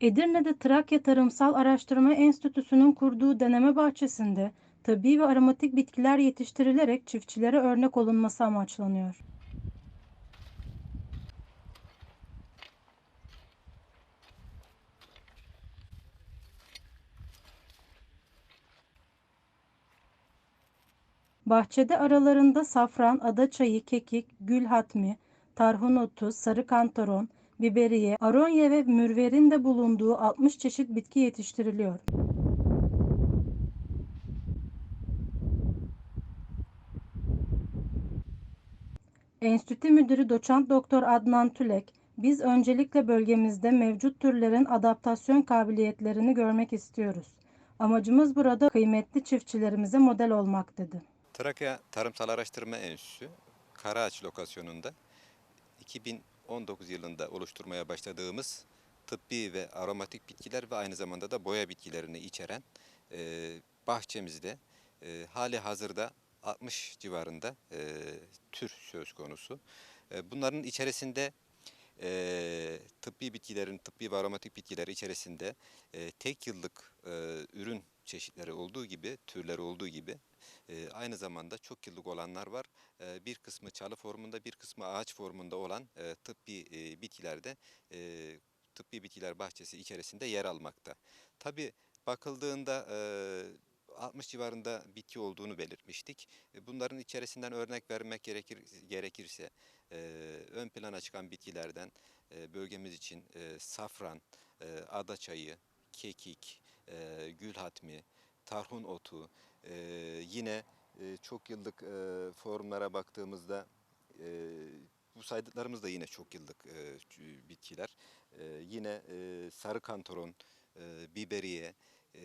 Edirne'de Trakya Tarımsal Araştırma Enstitüsü'nün kurduğu deneme bahçesinde tabii ve aromatik bitkiler yetiştirilerek çiftçilere örnek olunması amaçlanıyor. Bahçede aralarında safran, adaçayı, kekik, gül hatmi, tarhun otu, sarı kantaron, biberiye, aronya ve mürverin de bulunduğu 60 çeşit bitki yetiştiriliyor. Enstitü Müdürü Doçent Doktor Adnan Tülek, biz öncelikle bölgemizde mevcut türlerin adaptasyon kabiliyetlerini görmek istiyoruz. Amacımız burada kıymetli çiftçilerimize model olmak dedi. Trakya Tarımsal Araştırma Enstitüsü Karaağaç lokasyonunda 2019 yılında oluşturmaya başladığımız tıbbi ve aromatik bitkiler ve aynı zamanda da boya bitkilerini içeren e, bahçemizde e, hali hazırda 60 civarında e, tür söz konusu. E, bunların içerisinde e, tıbbi bitkilerin, tıbbi ve aromatik bitkiler içerisinde e, tek yıllık e, ürün çeşitleri olduğu gibi, türleri olduğu gibi aynı zamanda çok yıllık olanlar var. Bir kısmı çalı formunda, bir kısmı ağaç formunda olan e, tıbbi bitkilerde e, tıbbi bitkiler bahçesi içerisinde yer almakta. Tabi bakıldığında e, 60 civarında bitki olduğunu belirtmiştik. E, Bunların içerisinden örnek vermek gerekir gerekirse ön plana çıkan bitkilerden bölgemiz için safran, e, adaçayı, kekik, gül hatmi, tarhun otu, e, yine e, çok yıllık e, formlara baktığımızda e, bu saydıklarımız da yine çok yıllık e, bitkiler. E, yine e, sarı kantaron, e, biberiye, e,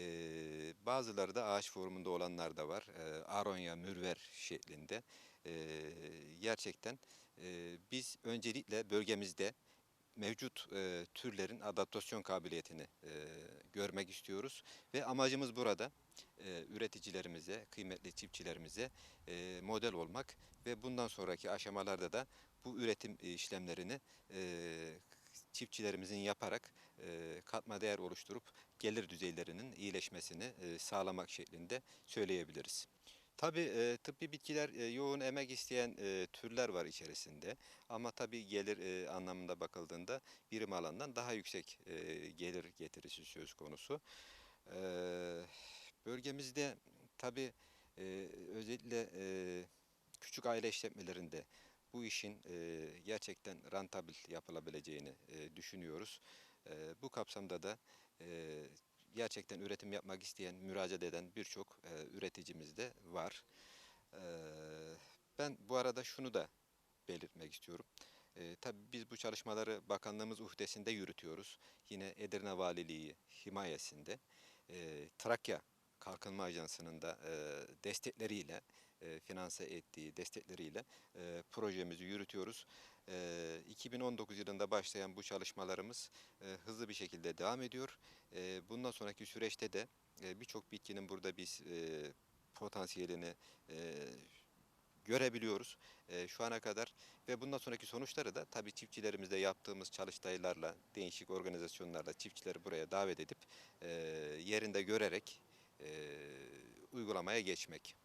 bazıları da ağaç formunda olanlar da var. E, aronya, mürver şeklinde. E, gerçekten e, biz öncelikle bölgemizde mevcut e, türlerin adaptasyon kabiliyetini e, görmek istiyoruz ve amacımız burada e, üreticilerimize, kıymetli çiftçilerimize e, model olmak ve bundan sonraki aşamalarda da bu üretim işlemlerini e, çiftçilerimizin yaparak e, katma değer oluşturup gelir düzeylerinin iyileşmesini e, sağlamak şeklinde söyleyebiliriz. Tabii e, tıbbi bitkiler e, yoğun emek isteyen e, türler var içerisinde ama tabii gelir e, anlamında bakıldığında birim alandan daha yüksek e, gelir getirisi söz konusu. E, bölgemizde tabii e, özellikle e, küçük aile işletmelerinde bu işin e, gerçekten rantabil yapılabileceğini e, düşünüyoruz. E, bu kapsamda da e, gerçekten üretim yapmak isteyen, müracaat eden birçok e, üreticimiz de var. E, ben bu arada şunu da belirtmek istiyorum. E, tabii biz bu çalışmaları bakanlığımız uhdesinde yürütüyoruz. Yine Edirne Valiliği himayesinde. E, Trakya Kalkınma Ajansı'nın da e, destekleriyle, e, finanse ettiği destekleriyle e, projemizi yürütüyoruz. E, 2019 yılında başlayan bu çalışmalarımız e, hızlı bir şekilde devam ediyor. E, bundan sonraki süreçte de e, birçok bitkinin burada biz e, potansiyelini e, görebiliyoruz e, şu ana kadar ve bundan sonraki sonuçları da tabii çiftçilerimizle yaptığımız çalıştaylarla, değişik organizasyonlarla çiftçileri buraya davet edip e, yerinde görerek e, uygulamaya geçmek.